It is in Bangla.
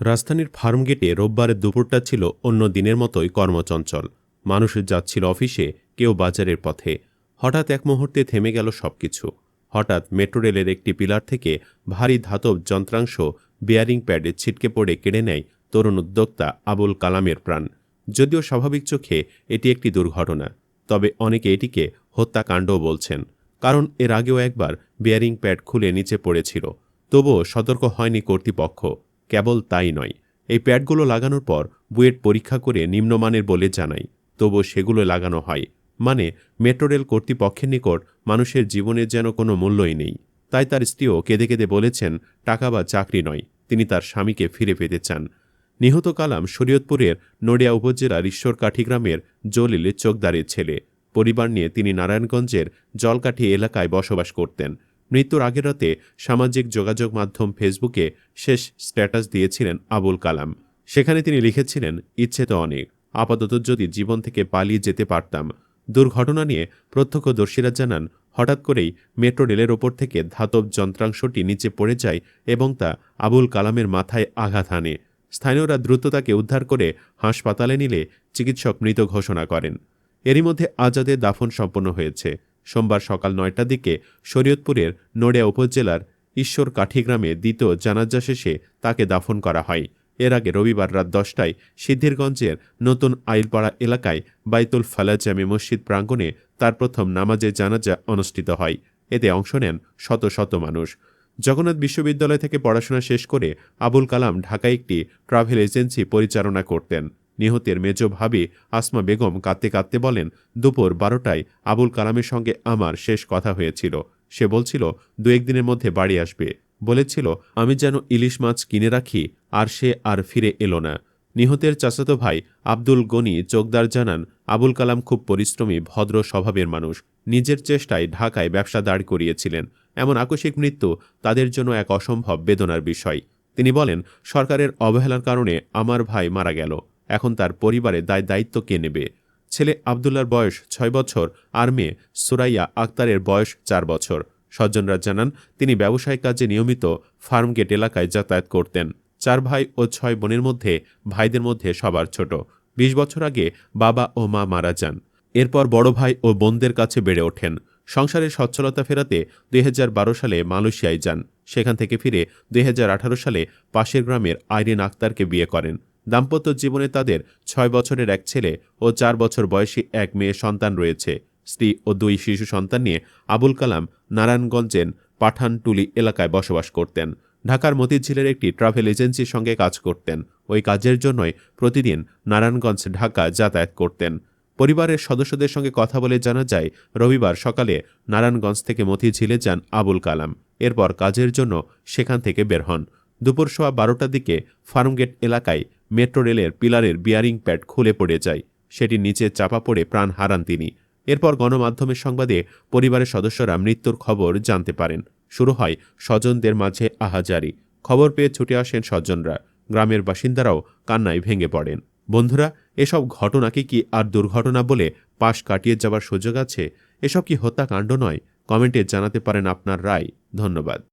রাজধানীর ফার্মগেটে রোববারের দুপুরটা ছিল অন্য দিনের মতোই কর্মচঞ্চল। মানুষ যাচ্ছিল অফিসে, কেউ বাজারের পথে। হঠাৎ এক মুহূর্তে থেমে গেল সবকিছু। হঠাৎ মেট্রো রেলের একটি পিলার থেকে ভারী ধাতব যন্ত্রাংশ বিয়ারিং প্যাডে ছিটকে পড়ে কেড়ে নেয় তরুণ উদ্যোক্তা আবুল কালামের প্রাণ। যদিও স্বাভাবিক চোখে এটি একটি দুর্ঘটনা, তবে অনেকে এটিকে হত্যাকাণ্ডও বলছেন। কারণ এর আগেও একবার বিয়ারিং প্যাড খুলে নিচে পড়েছিল। তবুও সতর্ক হয়নি কর্তৃপক্ষ, কেবল তাই নয়। এই প্যাডগুলো লাগানোর পর বুয়েট পরীক্ষা করে নিম্নমানের বলে জানাই তবুও সেগুলো লাগানো হয়। মানে মেট্রো রেল কর্তৃপক্ষের নিকট মানুষের জীবনের যেন কোনো মূল্যই নেই। তাই তার স্ত্রীও কেঁদে কেঁদে বলেছেন, টাকা বা চাকরি নয়। তিনি তার স্বামীকে ফিরে পেতে চান। নিহত কালাম শরীয়তপুরের নড়িয়া উপজেলার ঈশ্বরকাঠি গ্রামের জলিলের চোখদারের ছেলে। পরিবার নিয়ে তিনি নারায়ণগঞ্জের জলকাঠি এলাকায় বসবাস করতেন। মৃত্যুর আগের রাতে সামাজিক যোগাযোগ মাধ্যম ফেসবুকে শেষ স্ট্যাটাস দিয়েছিলেন আবুল কালাম। সেখানে তিনি লিখেছিলেন, ইচ্ছে তো অনেক। আপাতত যদি জীবন থেকে পালিয়ে যেতে পারতাম, দুর্ঘটনা নিয়ে প্রত্যক্ষদর্শীরা জানান, হঠাৎ করেই মেট্রো রেলের ওপর থেকে ধাতব যন্ত্রাংশটি নিচে পড়ে যায় এবং তা আবুল কালামের মাথায় আঘাত হানে। স্থানীয়রা দ্রুত তাকে উদ্ধার করে হাসপাতালে নিলে চিকিৎসক মৃত ঘোষণা করেন। এরই মধ্যে আজাদের দাফন সম্পন্ন হয়েছে। সোমবার সকাল নয়টার দিকে শরীয়তপুরের নড়িয়া উপজেলার ঈশ্বর কাঠিগ্রামে দ্বিতীয় জানাজা শেষে তাকে দাফন করা হয়। এর আগে রবিবার রাত দশটায় সিদ্ধিরগঞ্জের নতুন আইলপাড়া এলাকায় বাইতুল ফালাজ জামে মসজিদ প্রাঙ্গণে তার প্রথম নামাজে জানাজা অনুষ্ঠিত হয়। এতে অংশ নেন শত শত মানুষ। জগন্নাথ বিশ্ববিদ্যালয় থেকে পড়াশোনা শেষ করে আবুল কালাম ঢাকায় একটি ট্রাভেল এজেন্সি পরিচালনা করতেন। নিহতের মেজ ভাবি আসমা বেগম কাঁদতে কাঁদতে বলেন, দুপুর বারোটায় আবুল কালামের সঙ্গে আমার শেষ কথা হয়েছিল। সে বলছিল, দু একদিনের মধ্যে বাড়ি আসবে। বলেছিল, আমি যেন ইলিশ মাছ কিনে রাখি, আর সে আর ফিরে এলো না। নিহতের চাচাতো ভাই আব্দুল গনি চোকদার জানান, আবুল কালাম খুব পরিশ্রমী, ভদ্র স্বভাবের মানুষ। নিজের চেষ্টায় ঢাকায় ব্যবসা দাঁড় করিয়েছিলেন। এমন আকস্মিক মৃত্যু তাদের জন্য এক অসম্ভব বেদনার বিষয়। তিনি বলেন, সরকারের অবহেলার কারণে আমার ভাই মারা গেল। এখন তার পরিবারে দায় দায়িত্ব কে নেবে? ছেলে আবদুল্লার বয়স ছয় বছর আর মেয়ে সুরাইয়া আক্তারের বয়স চার বছর। সজ্জনরা জানান, তিনি ব্যবসায়িক কাজে নিয়মিত ফার্মগেট এলাকায় যাতায়াত করতেন। চার ভাই ও ছয় বোনের মধ্যে, ভাইদের মধ্যে সবার ছোট। বিশ বছর আগে বাবা ও মা মারা যান। এরপর বড় ভাই ও বোনদের কাছে বেড়ে ওঠেন। সংসারের সচ্ছলতা ফেরাতে দুই হাজার বারো সালে মালয়েশিয়ায় যান। সেখান থেকে ফিরে দুই হাজার আঠারো সালে পাশের গ্রামের আইরিন আক্তারকে বিয়ে করেন। দাম্পত্য জীবনে তাদের ছয় বছরের এক ছেলে ও চার বছর বয়সী এক মেয়ে সন্তান রয়েছে। স্ত্রী ও দুই শিশু সন্তান নিয়ে আবুল কালাম নারায়ণগঞ্জের পাঠানটুলি এলাকায় বসবাস করতেন। ঢাকার মতিঝিলের একটি ট্রাভেল এজেন্সির সঙ্গে কাজ করতেন। ওই কাজের জন্যই প্রতিদিন নারায়ণগঞ্জ, ঢাকা যাতায়াত করতেন। পরিবারের সদস্যদের সঙ্গে কথা বলে জানা যায়, রবিবার সকালে নারায়ণগঞ্জ থেকে মতিঝিলে যান আবুল কালাম। এরপর কাজের জন্য সেখান থেকে বের হন। দুপুর সোয়া বারোটার দিকে ফার্মগেট এলাকায় মেট্রো রেলের পিলারের বিয়ারিং প্যাড খুলে পড়ে যায়। সেটি নিচে চাপা পড়ে প্রাণ হারান তিনি। এরপর গণমাধ্যমের সংবাদে পরিবারের সদস্যরা মৃত্যুর খবর জানতে পারেন। শুরু হয় স্বজনদের মাঝে আহাজারি। খবর পেয়ে ছুটে আসেন স্বজনরা। গ্রামের বাসিন্দারাও কান্নায় ভেঙে পড়েন। বন্ধুরা, এসব ঘটনাকে কি আর দুর্ঘটনা বলে পাশ কাটিয়ে যাওয়ার সুযোগ আছে? এসব কি হত্যাকাণ্ড নয়? কমেন্টে জানাতে পারেন আপনার রায়। ধন্যবাদ।